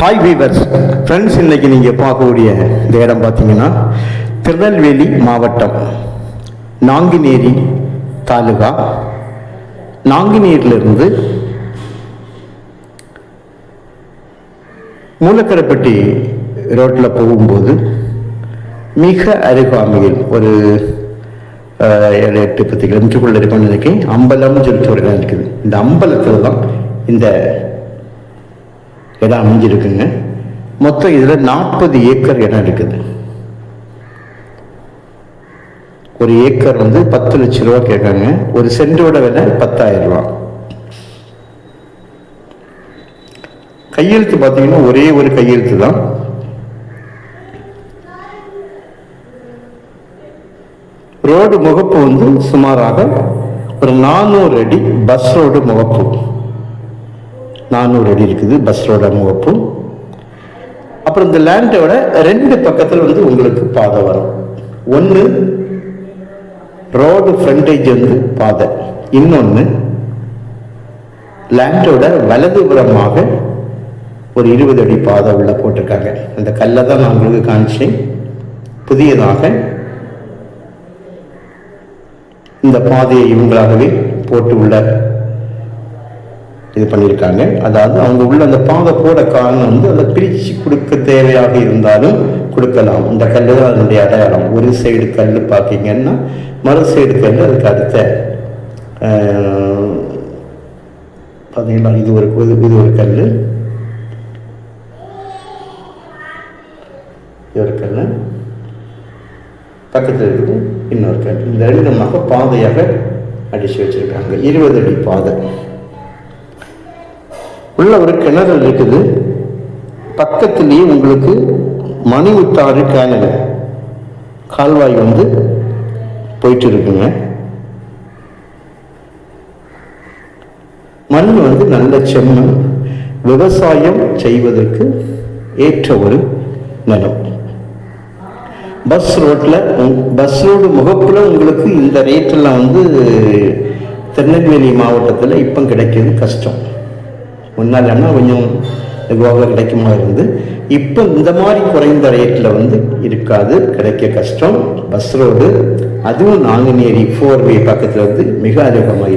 Hi viewers friends இன்னைக்கு நீங்கள் பார்க்கக்கூடிய இந்த இடம் பார்த்தீங்கன்னா திருநெல்வேலி மாவட்டம் நாங்குநேரி தாலுகா. நாங்குநேரிலிருந்து மூலக்கரைப்பட்டி ரோட்டில் போகும்போது மிக அருகாமையில் ஒரு ஏழு எட்டு பத்து கிலோமீட்டருக்குள்ள இருக்கும்னு நினைக்கிறேன். அம்பலம்னு சொல்லிட்டு ஒரு இருக்குது. இந்த அம்பலத்தில் தான் இந்த இடம் அமைஞ்சிருக்குங்க? மொத்தம் இதில் நாற்பது ஏக்கர் இடம் இருக்குது. ஒரு ஏக்கர் வந்து பத்து லட்ச ரூபா கேட்காங்க ஒரு சென்டோட விலை பத்தாயிரம் ரூபா. கையெழுத்து பார்த்தீங்கன்னா ஒரே ஒரு கையெழுத்து தான். ரோடு முகப்பு வந்து சுமாராக ஒரு நானூறு அடி பஸ் ரோடு முகப்பு. நானூறு அடி இருக்குது பஸ் ரோட முகப்பு. அப்புறம் இந்த லேண்டோட ரெண்டு பக்கத்தில் வந்து உங்களுக்கு பாதை வரும். ஒன்று ரோடு ஃப்ரண்டேஜ் வந்து பாதை. இன்னொன்று லேண்டோட வலதுபுறமாக ஒரு இருபது அடி பாதை உள்ள போட்டிருக்காங்க. அந்த கல்லை தான் நான் உங்களுக்கு காமிச்சேன். புதியதாக இந்த பாதையை இவங்களாகவே போட்டு உள்ள இது பண்ணியிருக்காங்க. அதாவது அவங்க உள்ள அந்த பாதை போட காரணம் வந்து அதை பிரித்து கொடுக்க தேவையாக இருந்தாலும் கொடுக்கலாம். இந்த கல் தான் அதனுடைய அடையாளம். ஒரு சைடு கல் பார்த்தீங்கன்னா மறு சைடு கல் அதுக்கு அடுத்த ஆஹ், பார்த்தீங்களா இது ஒரு இது- ஒரு கல் இது ஒரு கல் பக்கத்தில் இருக்குது. இன்னொரு கல் இந்த ரெண்டுமாக பாதையாக அடித்து வச்சிருக்காங்க. இருபது அடி பாதை. உள்ள ஒரு கிணறு இருக்குது. பக்கத்திலேயே உங்களுக்கு மணி உத்தாறு கேனல் கால்வாய் வந்து போயிட்டு இருக்குங்க மண் வந்து நல்ல செம்மண். விவசாயம் செய்வதற்கு ஏற்ற ஒரு நிலம். பஸ் ரோட்டில் பஸ் ரோடு முகப்புல உங்களுக்கு இந்த ரேட்டெல்லாம் வந்து திருநெல்வேலி மாவட்டத்தில் இப்போ கிடைக்கிறது கஷ்டம். முன்னாலன்னா கொஞ்சம் இதுவாக கிடைக்குமா இருந்து இப்போ இந்த மாதிரி குறைந்த ரேட்டில் வந்து இருக்காது கிடைக்க கஷ்டம். பஸ் ரோடு அதுவும் நாங்குநேரி ஃபோர் வே பக்கத்தில் வந்து மிக அதிகமாக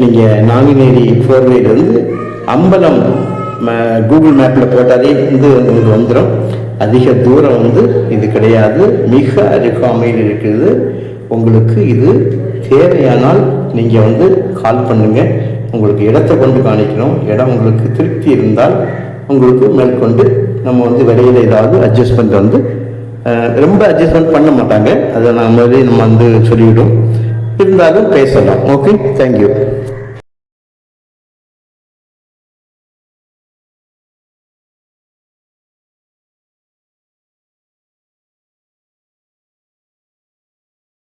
நீங்கள் நாங்குநேரி ஃபோர் வந்து அம்பலம் கூகுள் மேப்பில் போட்டாலே வந்து உங்களுக்கு வந்துடும் அதிக தூரம் வந்து இது கிடையாது. மிக அருகாமையில் இருக்குது உங்களுக்கு இது தேவையானால் நீங்கள் வந்து கால் பண்ணுங்கள் உங்களுக்கு இடத்தை கொண்டு காணிக்கணும். இடம் உங்களுக்கு திருப்தி இருந்தால் உங்களுக்கு மேற்கொண்டு நம்ம வந்து விலையில் ஏதாவது அட்ஜஸ்ட்மெண்ட் வந்து ரொம்ப அட்ஜஸ்ட்மெண்ட் பண்ண மாட்டாங்க. அதை நான் முதலே நம்ம வந்து சொல்லிவிடும் இருந்தாலும் பேசலாம். Okay thank you